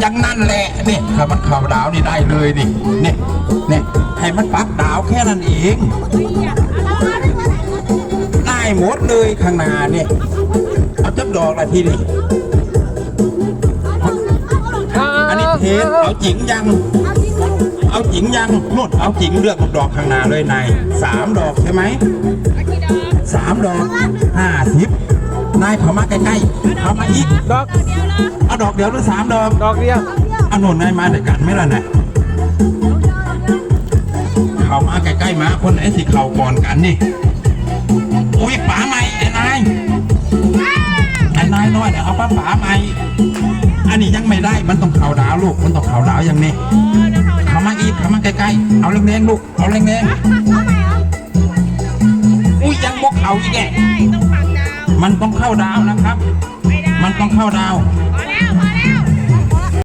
อย่างนั้นแหละนี่ถ้ามันเข้าดาวนี่ได้เลยนี่นี่นี่ให้มันปักดาวแค่นั้นเองได้หมดเลยข้างหน้าเนี่ยเอาจับดอกละทีนี่อันนี้เทสเอาจริงยังเอาจริงยังนดเอาจริงเลือกดอกข้างหน้าเลยนายสามดอกใช่ไหมสามดอกห้าสิบ นายเข้ามาใกล้ๆเข้ามาอีกดอกเอาดอกเดียวหรือสามดอกดอกเดียวเอาหนุนนายมาด้วยกันไหมล่ะน่ะเข้ามาใกล้ๆมาคนไหนสิเข้าก่อนกันนี่อุ้ยป๋าใหม่ไอ้นายไอ้นายน้อยเดี๋ยวเอาป้าป๋าใหม่อันนี้ยังไม่ได้มันต้องเข่าดาวลูกมันต้องเข่าดาวอย่างนี้เข้ามาอีกเข้ามาใกล้ๆเอาแรงๆลูกเอาแรงๆอุ้ยยังบกเข่าอีกแก มันต้องเข้าดาวนะครับ มันต้องเข้าดาว